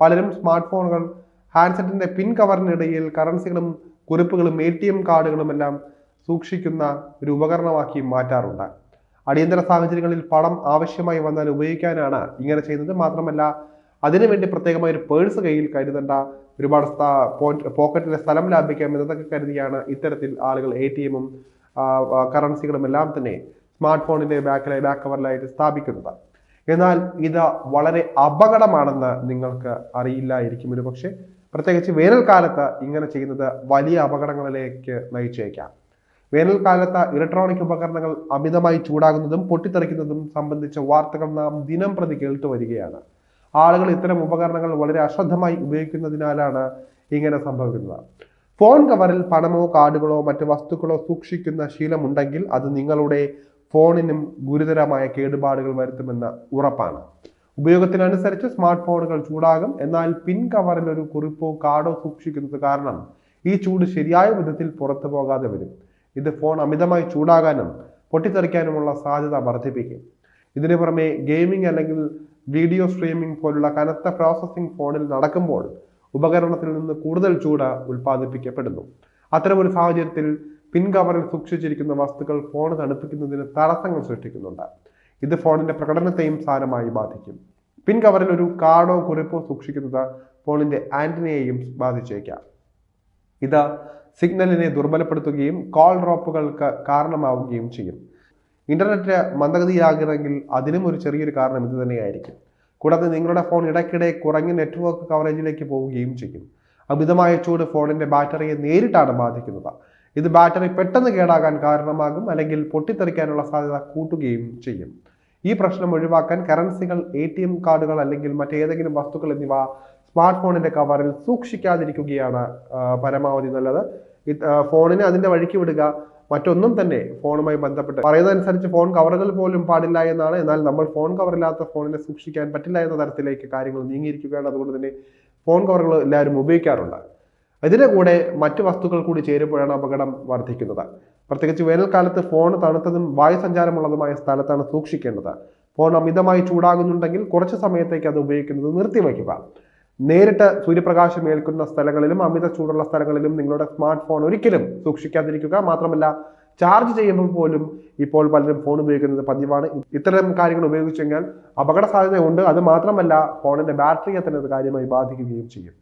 പലരും സ്മാർട്ട് ഫോണുകൾ ഹാൻഡ്സെറ്റിന്റെ പിൻ കവറിനിടയിൽ കറൻസികളും കുറിപ്പുകളും എ ടി എം കാർഡുകളും എല്ലാം സൂക്ഷിക്കുന്ന ഒരു ഉപകരണമാക്കി മാറ്റാറുണ്ട്. അടിയന്തര സാഹചര്യങ്ങളിൽ പണം ആവശ്യമായി വന്നാൽ ഉപയോഗിക്കാനാണ് ഇങ്ങനെ ചെയ്യുന്നത്. മാത്രമല്ല അതിനുവേണ്ടി പ്രത്യേകമായ ഒരു പേഴ്സ് കയ്യിൽ കരുതേണ്ട ഒരുപാട് പോക്കറ്റിലെ സ്ഥലം ലാഭിക്കാം എന്നതൊക്കെ കരുതിയാണ് ഇത്തരത്തിൽ ആളുകൾ എ ടി എമ്മും കറൻസികളും എല്ലാം തന്നെ സ്മാർട്ട് ഫോണിന്റെ ബാക്കിലെ ബാക്ക് കവറിലായിട്ട് സ്ഥാപിക്കുന്നത്. എന്നാൽ ഇത് വളരെ അപകടമാണെന്ന് നിങ്ങൾക്ക് അറിയില്ലായിരിക്കും. ഒരു പക്ഷേ പ്രത്യേകിച്ച് വേനൽക്കാലത്ത് ഇങ്ങനെ ചെയ്യുന്നത് വലിയ അപകടങ്ങളിലേക്ക് നയിച്ചേക്കാം. വേനൽക്കാലത്ത് ഇലക്ട്രോണിക് ഉപകരണങ്ങൾ അമിതമായി ചൂടാകുന്നതും പൊട്ടിത്തെറിക്കുന്നതും സംബന്ധിച്ച വാർത്തകൾ നാം ദിനം പ്രതി കേട്ടു വരികയാണ്. ആളുകൾ ഇത്തരം ഉപകരണങ്ങൾ വളരെ അശ്രദ്ധമായി ഉപയോഗിക്കുന്നതിനാലാണ് ഇങ്ങനെ സംഭവിക്കുന്നത്. ഫോൺ കവറിൽ പണമോ കാർഡുകളോ മറ്റു വസ്തുക്കളോ സൂക്ഷിക്കുന്ന ശീലമുണ്ടെങ്കിൽ അത് നിങ്ങളുടെ ഫോണിനും ഗുരുതരമായ കേടുപാടുകൾ വരുത്തുമെന്ന് ഉറപ്പാണ്. ഉപയോഗത്തിനനുസരിച്ച് സ്മാർട്ട് ഫോണുകൾ ചൂടാകും. എന്നാൽ പിൻ കവറിൽ ഒരു കുറിപ്പോ കാർഡോ സൂക്ഷിക്കുന്നത് കാരണം ഈ ചൂട് ശരിയായ വിധത്തിൽ പുറത്തു പോകാതെ വരും. ഇത് ഫോൺ അമിതമായി ചൂടാകാനും പൊട്ടിത്തെറിക്കാനുമുള്ള സാധ്യത വർദ്ധിപ്പിക്കും. ഇതിനു പുറമെ ഗെയിമിംഗ് അല്ലെങ്കിൽ വീഡിയോ സ്ട്രീമിംഗ് പോലുള്ള കനത്ത പ്രോസസ്സിംഗ് ഫോണിൽ നടക്കുമ്പോൾ ഉപകരണത്തിൽ നിന്ന് കൂടുതൽ ചൂട് ഉൽപ്പാദിപ്പിക്കപ്പെടുന്നു. അത്തരമൊരു സാഹചര്യത്തിൽ പിൻ കവറിൽ സൂക്ഷിച്ചിരിക്കുന്ന വസ്തുക്കൾ ഫോൺ തണുപ്പിക്കുന്നതിന് തടസ്സങ്ങൾ സൃഷ്ടിക്കുന്നുണ്ട്. ഇത് ഫോണിന്റെ പ്രകടനത്തെയും സാരമായി ബാധിക്കും. പിൻകവറിൽ ഒരു കാർഡോ കുറിപ്പോ സൂക്ഷിക്കുന്നത് ഫോണിന്റെ ആന്റിനയെയും ബാധിച്ചേക്കാം. ഇത് സിഗ്നലിനെ ദുർബലപ്പെടുത്തുകയും കോൾ ഡ്രോപ്പുകൾക്ക് കാരണമാവുകയും ചെയ്യും. ഇന്റർനെറ്റ് മന്ദഗതിയാകുന്നെങ്കിൽ അതിനും ഒരു ചെറിയൊരു കാരണം ഇത് തന്നെയായിരിക്കും. കൂടാതെ നിങ്ങളുടെ ഫോൺ ഇടയ്ക്കിടെ കുറഞ്ഞ നെറ്റ്വർക്ക് കവറേജിലേക്ക് പോവുകയും ചെയ്യും. അമിതമായ ചൂട് ഫോണിന്റെ ബാറ്ററിയെ നേരിട്ടാണ് ബാധിക്കുന്നത്. ഇത് ബാറ്ററി പെട്ടെന്ന് കേടാകാൻ കാരണമാകും അല്ലെങ്കിൽ പൊട്ടിത്തെറിക്കാനുള്ള സാധ്യത കൂട്ടുകയും ചെയ്യും. ഈ പ്രശ്നം ഒഴിവാക്കാൻ കറൻസികൾ എ ടി എം കാർഡുകൾ അല്ലെങ്കിൽ മറ്റേതെങ്കിലും വസ്തുക്കൾ എന്നിവ സ്മാർട്ട് ഫോണിന്റെ കവറിൽ സൂക്ഷിക്കാതിരിക്കുകയാണ് പരമാവധി നല്ലത്. ഫോണിനെ അതിന്റെ വഴിക്ക് വിടുക മറ്റൊന്നും തന്നെ ഫോണുമായി ബന്ധപ്പെട്ട് പറയുന്നതനുസരിച്ച് ഫോൺ കവറുകൾ പോലും പാടില്ല എന്നാണ്. എന്നാൽ നമ്മൾ ഫോൺ കവറില്ലാത്ത ഫോണിനെ സൂക്ഷിക്കാൻ പറ്റില്ല എന്ന തരത്തിലേക്ക് കാര്യങ്ങൾ നീങ്ങിയിരിക്കുകയാണ്. അതുകൊണ്ട് തന്നെ ഫോൺ കവറുകൾ എല്ലാവരും ഉപയോഗിക്കാറുണ്ട്. ഇതിന്റെ കൂടെ മറ്റ് വസ്തുക്കൾ കൂടി ചേരുമ്പോഴാണ് അപകടം വർദ്ധിക്കുന്നത്. പ്രത്യേകിച്ച് വേനൽക്കാലത്ത് ഫോൺ തണുത്തതും വായു വായുസഞ്ചാരമുള്ളതുമായ സ്ഥലത്താണ് സൂക്ഷിക്കേണ്ടത്. ഫോൺ അമിതമായി ചൂടാകുന്നുണ്ടെങ്കിൽ കുറച്ച് സമയത്തേക്ക് അത് ഉപയോഗിക്കുന്നത് നിർത്തിവയ്ക്കുക. നേരിട്ട് സൂര്യപ്രകാശം ഏൽക്കുന്ന സ്ഥലങ്ങളിലും അമിത ചൂടുള്ള സ്ഥലങ്ങളിലും നിങ്ങളുടെ സ്മാർട്ട് ഫോൺ ഒരിക്കലും സൂക്ഷിക്കാതിരിക്കുക. മാത്രമല്ല ചാർജ് ചെയ്യുമ്പോൾ പോലും ഇപ്പോൾ പലരും ഫോൺ ഉപയോഗിക്കുന്നത് പതിവാണ്. ഇത്തരം കാര്യങ്ങൾ ഉപയോഗിച്ചു കഴിഞ്ഞാൽ അപകട സാധ്യതയുണ്ട്. അത് മാത്രമല്ല ഫോണിന്റെ ബാറ്ററിയെ തന്നെ അത് കാര്യമായി ബാധിക്കുകയും ചെയ്യും.